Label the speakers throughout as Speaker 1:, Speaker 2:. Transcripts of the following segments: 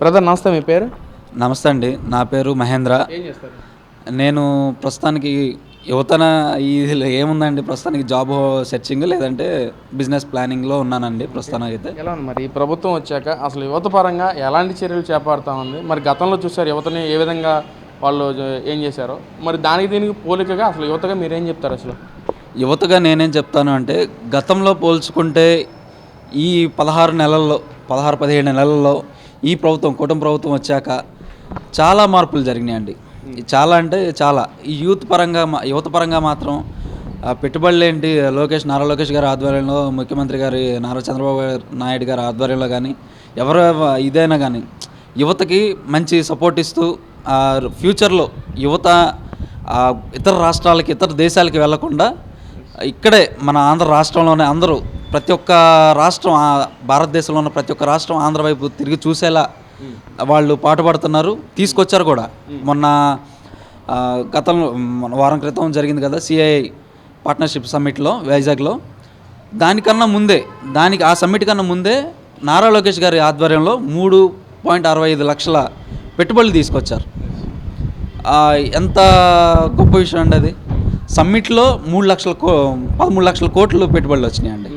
Speaker 1: Brother నమస్తే మీ పేరు?
Speaker 2: నమస్తే అండి నా పేరు మహేంద్ర.
Speaker 1: ఏం చేస్తారు?
Speaker 2: నేను ప్రస్తుతానికి యువతన ఇది ఏముందండి ప్రస్తుతానికి జాబ్ సెర్చింగ్ లేదంటే బిజినెస్ ప్లానింగ్లో ఉన్నానండి ప్రస్తుతానికి అయితే
Speaker 1: ఎలా ఉంది మరి? ఈ ప్రభుత్వం వచ్చాక అసలు యువత పరంగా ఎలాంటి చర్యలు చేపడతా ఉంది? మరి గతంలో చూసారు యువతని ఏ విధంగా వాళ్ళు ఏం చేశారో? మరి దానికి దీనికి పోలికగా అసలు యువతగా మీరేం చెప్తారు అసలు?
Speaker 2: యువతగా నేనేం చెప్తాను అంటే గతంలో పోల్చుకుంటే ఈ పదహారు నెలల్లో పదహారు పదిహేడు నెలల్లో ఈ ప్రభుత్వం కుటుంబ ప్రభుత్వం వచ్చాక చాలా మార్పులు జరిగినాయండి. చాలా అంటే చాలా. ఈ యూత్ పరంగా మా- యువత పరంగా మాత్రం పెట్టుబడులు ఏంటి లోకేష్ నారా లోకేష్ గారి ఆధ్వర్యంలో ముఖ్యమంత్రి గారి నారా చంద్రబాబు నాయుడు గారి ఆధ్వర్యంలో కానీ ఎవరు ఇదైనా కానీ యువతకి మంచి సపోర్ట్ ఇస్తూ ఫ్యూచర్లో యువత ఇతర రాష్ట్రాలకి ఇతర దేశాలకి వెళ్ళకుండా ఇక్కడే మన ఆంధ్ర రాష్ట్రంలోనే అందరూ ప్రతి ఒక్క రాష్ట్రం భారతదేశంలో ఉన్న ప్రతి ఒక్క రాష్ట్రం ఆంధ్ర వైపు తిరిగి చూసేలా వాళ్ళు పాటుపడుతున్నారు తీసుకొచ్చారు కూడా. మొన్న ఆ, గతంలో వారం క్రితం జరిగింది కదా సిఐ పార్ట్నర్షిప్ సమ్మిట్లో వైజాగ్లో. దానికన్నా ముందే దానికి ఆ సమ్మిట్ కన్నా ముందే నారా లోకేష్ గారి ఆధ్వర్యంలో మూడు పాయింట్ అరవై ఐదు లక్షల పెట్టుబడులు తీసుకొచ్చారు. ఎంత గొప్ప విషయం అండి అది. సమ్మిట్లో మూడు లక్షల కో పదమూడు లక్షల కోట్లు పెట్టుబడులు వచ్చినాయండి.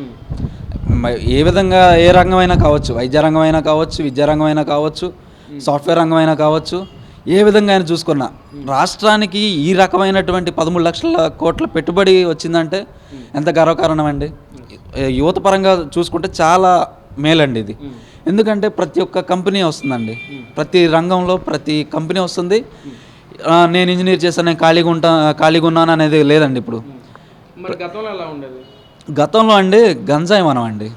Speaker 2: ఏ విధంగా ఏ రంగమైనా కావచ్చు. వైద్య రంగమైనా కావచ్చు విద్యా రంగమైనా కావచ్చు సాఫ్ట్వేర్ రంగమైనా కావచ్చు ఏ విధంగా అయినా చూసుకున్నా రాష్ట్రానికి ఈ రకమైనటువంటి పదమూడు లక్షల కోట్ల పెట్టుబడి వచ్చిందంటే ఎంత గర్వకారణం అండి యువత పరంగా చూసుకుంటే చాలా మేలండి ఇది. ఎందుకంటే ప్రతి ఒక్క కంపెనీ వస్తుందండి. ప్రతి రంగంలో ప్రతి కంపెనీ వస్తుంది. నేను ఇంజనీర్ చేస్తాను నేను ఖాళీగా ఉంటా ఖాళీగా ఉన్నాను అనేది లేదండి ఇప్పుడు.
Speaker 1: గతంలో ఎలా ఉండేది?
Speaker 2: గతంలో అండి గంజాయి వనం అండి.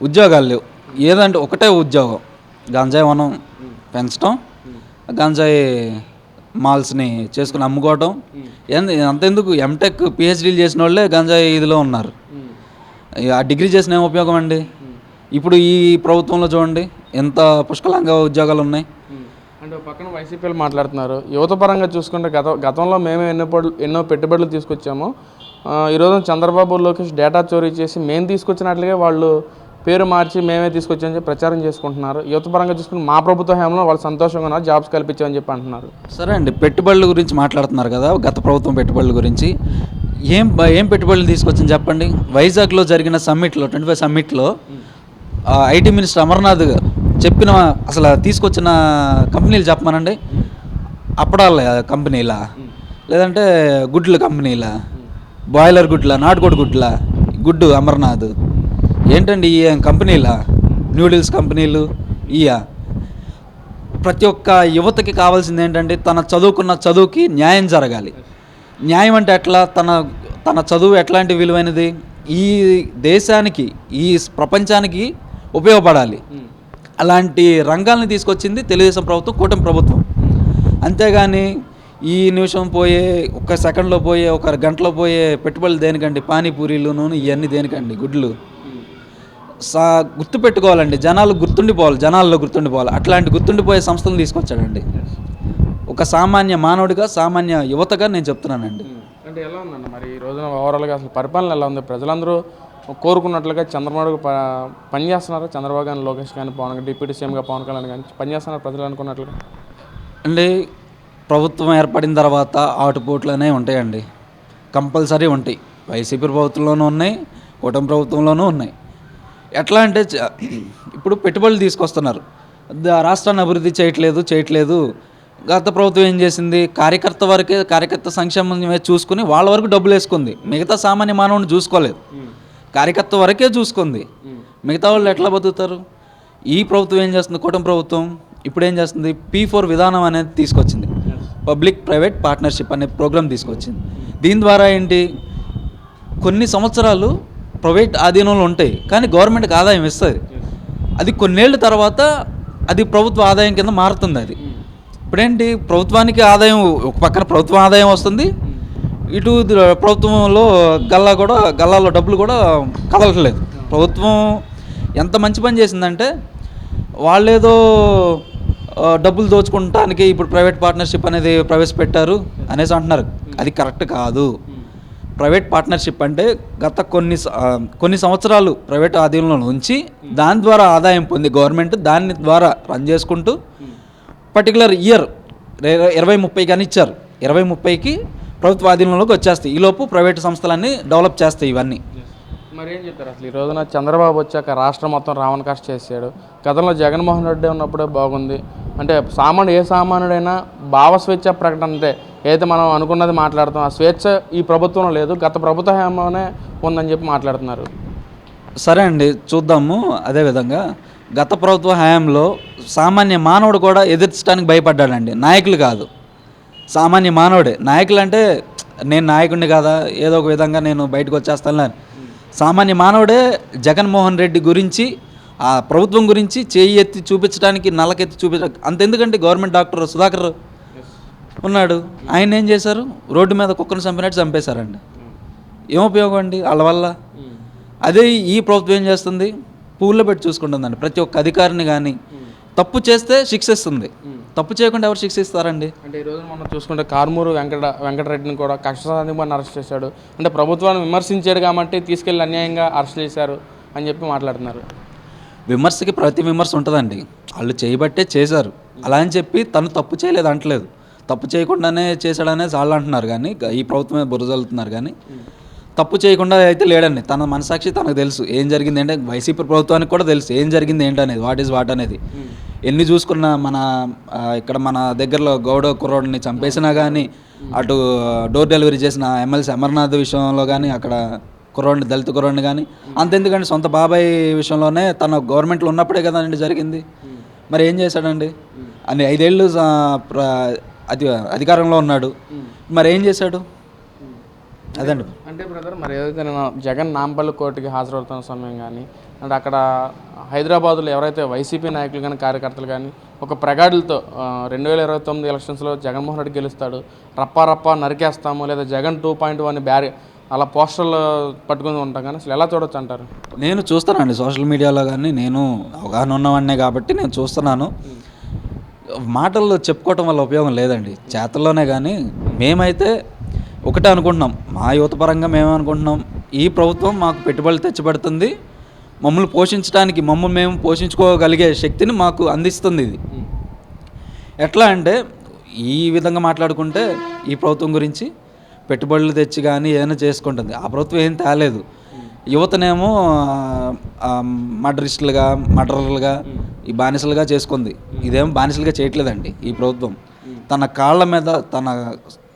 Speaker 2: ఉద్యోగాలు లేవు. ఏదంటే ఒకటే ఉద్యోగం. గంజాయి వనం పెంచడం గంజాయి మాల్స్ని చేసుకుని అమ్ముకోవటం. ఎందు అంతెందుకు ఎంటెక్ పిహెచ్డీలు చేసిన వాళ్ళే గంజాయి ఇదిలో ఉన్నారు. ఇక ఆ డిగ్రీ చేసిన ఏం ఉపయోగం అండి? ఇప్పుడు ఈ ప్రభుత్వంలో చూడండి ఎంత పుష్కలంగా ఉద్యోగాలు ఉన్నాయి.
Speaker 1: అంటే పక్కన వైసీపీలు మాట్లాడుతున్నారు. యువత పరంగా చూసుకుంటే గత గతంలో మేమే ఎన్నో ఎన్నో పెట్టుబడులు తీసుకొచ్చాము. ఈరోజు చంద్రబాబు లోకేష్ డేటా చోరీ చేసి మేము తీసుకొచ్చినట్లుగా వాళ్ళు పేరు మార్చి మేమే తీసుకొచ్చామని చెప్పి ప్రచారం చేసుకుంటున్నారు. యువత పరంగా చూసుకుని మా ప్రభుత్వ హయాంలో వాళ్ళు సంతోషంగా ఉన్నారు జాబ్స్ కల్పించామని చెప్పి అంటున్నారు.
Speaker 2: సరే అండి పెట్టుబడుల గురించి మాట్లాడుతున్నారు కదా గత ప్రభుత్వం పెట్టుబడుల గురించి. ఏం ఏం పెట్టుబడులు తీసుకొచ్చింది చెప్పండి? వైజాగ్లో జరిగిన సమ్మిట్లో ట్వంటీ ఫైవ్ సమ్మిట్లో ఐటీ మినిస్టర్ అమర్నాథ్ గారు చెప్పిన అసలు తీసుకొచ్చిన కంపెనీలు చెప్పమనండి. అప్పడాల కంపెనీలా? లేదంటే గుడ్ల కంపెనీలా? బాయిలర్ గుడ్ల నాటుకోడి గుడ్ల? గుడ్డు అమర్నాథ్. ఏంటండి ఈ కంపెనీలా? న్యూడిల్స్ కంపెనీలు? ఇయా? ప్రతి ఒక్క యువతకి కావాల్సింది ఏంటంటే తన చదువుకున్న చదువుకి న్యాయం జరగాలి. న్యాయం అంటే ఎట్లా? తన తన చదువు ఎట్లాంటి విలువైనది? ఈ దేశానికి ఈ ప్రపంచానికి ఉపయోగపడాలి. అలాంటి రంగాల్ని తీసుకొచ్చింది తెలుగుదేశం ప్రభుత్వం కూటమి ప్రభుత్వం. అంతేగాని ఈ నిమిషం పోయే ఒక సెకండ్లో పోయే ఒక గంటలో పోయే పెట్టుబడులు దేనికండి? పానీపూరీలు నూనె ఇవన్నీ దేనికండి? గుడ్లు. సా గుర్తుపెట్టుకోవాలండి. జనాలు గుర్తుండిపోవాలి. జనాల్లో గుర్తుండిపోవాలి. అట్లాంటి గుర్తుండిపోయే సంస్థలు తీసుకొచ్చాడండి. ఒక సామాన్య మానవుడిగా సామాన్య యువతగా నేను చెప్తున్నానండి.
Speaker 1: అంటే ఎలా ఉందన్న మరి ఈ రోజున ఓవరాల్గా అసలు పరిపాలన ఎలా ఉంది? ప్రజలందరూ కోరుకున్నట్లుగా చంద్రబాబు ప పనిచేస్తున్నారు? చంద్రబాబు కానీ లోకేష్ కానీ పవన్ కానీ డిప్యూటీ సీఎంగా పవన్ కళ్యాణ్ కానీ పనిచేస్తున్నారు? ప్రజలు అనుకున్నట్లుగా?
Speaker 2: అండి ప్రభుత్వం ఏర్పడిన తర్వాత ఆటుపోట్లు అనేవి ఉంటాయండి. కంపల్సరీ ఉంటాయి. వైసీపీ ప్రభుత్వంలోనూ ఉన్నాయి కూటమి ప్రభుత్వంలోనూ ఉన్నాయి. ఎట్లా అంటే ఇప్పుడు పెట్టుబడులు తీసుకొస్తున్నారు. రాష్ట్రాన్ని అభివృద్ధి చేయట్లేదు చేయట్లేదు. గత ప్రభుత్వం ఏం చేసింది? కార్యకర్త వరకే కార్యకర్త సంక్షేమమే చూసుకుని వాళ్ళ వరకు డబ్బులు వేసుకుంది. మిగతా సామాన్య మానవుని చూసుకోలేదు. కార్యకర్త వరకే చూసుకుంది. మిగతా వాళ్ళు ఎట్లా బతుకుతారు? ఈ ప్రభుత్వం ఏం చేస్తుంది? కూటమి ప్రభుత్వం ఇప్పుడు ఏం చేస్తుంది? పీ ఫోర్ విధానం అనేది తీసుకొచ్చింది. పబ్లిక్ ప్రైవేట్ పార్ట్నర్షిప్ అనే ప్రోగ్రామ్ తీసుకొచ్చింది. దీని ద్వారా ఏంటి? కొన్ని సంవత్సరాలు ప్రైవేట్ ఆధీనంలో ఉంటాయి కానీ గవర్నమెంట్కి ఆదాయం ఇస్తుంది. అది కొన్నేళ్ళ తర్వాత అది ప్రభుత్వ ఆదాయం కింద మారుతుంది అది. ఇప్పుడేంటి? ప్రభుత్వానికి ఆదాయం ఒక పక్కన ప్రభుత్వం ఆదాయం వస్తుంది. ఇటు ప్రభుత్వంలో గల్లా కూడా గల్లాలో డబ్బులు కూడా కదలట్లేదు. ప్రభుత్వం ఎంత మంచి పని చేసిందంటే వాళ్ళేదో డబ్బులు దోచుకుంటానికి ఇప్పుడు ప్రైవేట్ పార్ట్నర్షిప్ అనేది ప్రవేశపెట్టారు అనేసి అంటున్నారు. అది కరెక్ట్ కాదు. ప్రైవేట్ పార్ట్నర్షిప్ అంటే గత కొన్ని కొన్ని సంవత్సరాలు ప్రైవేట్ ఆధీనంలో ఉంచి దాని ద్వారా ఆదాయం పొంది గవర్నమెంట్ దాని ద్వారా రన్ చేసుకుంటూ పర్టికులర్ ఇయర్ ఇరవై ముప్పై కానీ ఇచ్చారు. ఇరవై ముప్పైకి ప్రభుత్వ ఆధీనంలోకి వచ్చేస్తాయి. ఈలోపు ప్రైవేట్ సంస్థలన్నీ డెవలప్ చేస్తాయి ఇవన్నీ.
Speaker 1: మరి ఏం చెప్తారు అసలు? ఈ రోజున చంద్రబాబు వచ్చాక రాష్ట్రం మొత్తం రావణ కాస్ట్ చేశాడు. గతంలో జగన్మోహన్ రెడ్డి ఉన్నప్పుడే బాగుంది. అంటే సామాన్యుడు ఏ సామాన్యుడైనా భావ స్వేచ్ఛ ప్రకటన అంటే ఏదైతే మనం అనుకున్నది మాట్లాడుతాం ఆ స్వేచ్ఛ ఈ ప్రభుత్వంలో లేదు గత ప్రభుత్వ హయాంలోనే ఉందని చెప్పి మాట్లాడుతున్నారు.
Speaker 2: సరే అండి చూద్దాము. అదేవిధంగా గత ప్రభుత్వ హయాంలో సామాన్య మానవుడు కూడా ఎదిరించడానికి భయపడ్డాడండి. నాయకులు కాదు. సామాన్య మానవుడే. నాయకులు అంటే నేను నాయకుడిని కాదా? ఏదో ఒక విధంగా నేను బయటకు వచ్చేస్తాను సామాన్య మానవుడే జగన్మోహన్ రెడ్డి గురించి ఆ ప్రభుత్వం గురించి చేయి ఎత్తి చూపించడానికి నల్లకెత్తి చూపించ అంతెందుకంటే గవర్నమెంట్ డాక్టర్ సుధాకర్ ఉన్నాడు. ఆయన ఏం చేశారు? రోడ్డు మీద కుక్కను చంపినట్టు చంపేశారండి. ఏం ఉపయోగం అండి వాళ్ళ వల్ల? అదే ఈ ప్రభుత్వం ఏం చేస్తుంది? పూల్లో పెట్టి చూసుకుంటుందండి. ప్రతి ఒక్క అధికారిని కానీ తప్పు చేస్తే శిక్షిస్తుంది. తప్పు చేయకుండా ఎవరు శిక్షిస్తారండి?
Speaker 1: అంటే ఈరోజు మనం చూసుకుంటే కార్మూరు వెంకట వెంకటరెడ్డిని కూడా కక్ష మనం అరెస్ట్ చేశాడు. అంటే ప్రభుత్వాన్ని విమర్శించాడు కాబట్టి తీసుకెళ్ళి అన్యాయంగా అరెస్ట్ చేశారు అని చెప్పి మాట్లాడుతున్నారు.
Speaker 2: విమర్శకి ప్రతి విమర్శ ఉంటుందండి. వాళ్ళు చేయబట్టే చేశారు. అలా అని చెప్పి తను తప్పు చేయలేదు అంటలేదు. తప్పు చేయకుండానే చేశాడనే వాళ్ళు అంటున్నారు కానీ ఈ ప్రభుత్వమే బురజల్లుతున్నారు కానీ తప్పు చేయకుండా అయితే లేడండి. తన మనసాక్షి తనకు తెలుసు. ఏం జరిగింది అంటే వైసీపీ ప్రభుత్వానికి కూడా తెలుసు ఏం జరిగింది ఏంటనేది వాట్ ఈజ్ వాట్ అనేది. ఎన్ని చూసుకున్నా మన ఇక్కడ మన దగ్గరలో గౌడ కుర్రోడిని చంపేసినా కానీ అటు డోర్ డెలివరీ చేసిన ఎమ్మెల్సీ అమర్నాథ్ విషయంలో కానీ అక్కడ కుర్రోడిని దళిత కుర్రోడిని కానీ అంతెందుకండి సొంత బాబాయ్ విషయంలోనే తన గవర్నమెంట్లో ఉన్నప్పుడే కదండి జరిగింది. మరి ఏం చేశాడండి? అని ఐదేళ్ళు అది అధికారంలో ఉన్నాడు. మరి ఏం చేశాడు? అదండి.
Speaker 1: అంటే బ్రదర్ మరి ఏదైతే నేను జగన్ నాంపల్లి కోర్టుకి హాజరవుతున్న సమయం కానీ అంటే అక్కడ హైదరాబాద్లో ఎవరైతే వైసీపీ నాయకులు కానీ కార్యకర్తలు కానీ ఒక ప్రగాడులతో రెండు వేల ఇరవై తొమ్మిది ఎలక్షన్స్లో జగన్మోహన్ రెడ్డి గెలుస్తాడు రప్పా నరికేస్తాము లేదా జగన్ టూ పాయింట్ వన్ బ్యారీ అలా పోస్టర్లు పట్టుకుని ఉంటాం కానీ అసలు ఎలా చూడొచ్చు అంటారు?
Speaker 2: నేను చూస్తానండి సోషల్ మీడియాలో కానీ నేను అవగాహన ఉన్నవాడినే కాబట్టి నేను చూస్తున్నాను. మాటల్లో చెప్పుకోవటం వల్ల ఉపయోగం లేదండి. చేతల్లోనే కానీ మేమైతే ఒకటే అనుకుంటున్నాం. మా యువత పరంగా మేము అనుకుంటున్నాం. ఈ ప్రభుత్వం మాకు పెట్టుబడులు తెచ్చిపెడుతుంది. మమ్మల్ని పోషించడానికి మమ్మల్ని మేము పోషించుకోగలిగే శక్తిని మాకు అందిస్తుంది ఇది. ఎట్లా అంటే ఈ విధంగా మాట్లాడుకుంటే ఈ ప్రభుత్వం గురించి పెట్టుబడులు తెచ్చి కానీ ఏదైనా చేసుకుంటుంది. ఆ ప్రభుత్వం ఏం తేలేదు. యువతనేమో ఆ, మర్డరిస్టులుగా మర్డర్లుగా ఈ బానిసలుగా చేసుకుంది. ఇదేం బానిసలుగా చేయట్లేదండి ఈ ప్రభుత్వం. తన కాళ్ళ మీద తన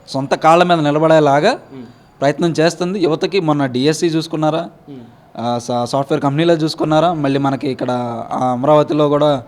Speaker 2: సొంత కాళ్ళ మీద నిలబడేలాగా ప్రయత్నం చేస్తుంది. యువతకి మొన్న డిఎస్సి చూసుకున్నారా? సా- సాఫ్ట్వేర్ కంపెనీలో చూసుకున్నారా? మళ్ళీ మనకి ఇక్కడ అమరావతిలో కూడా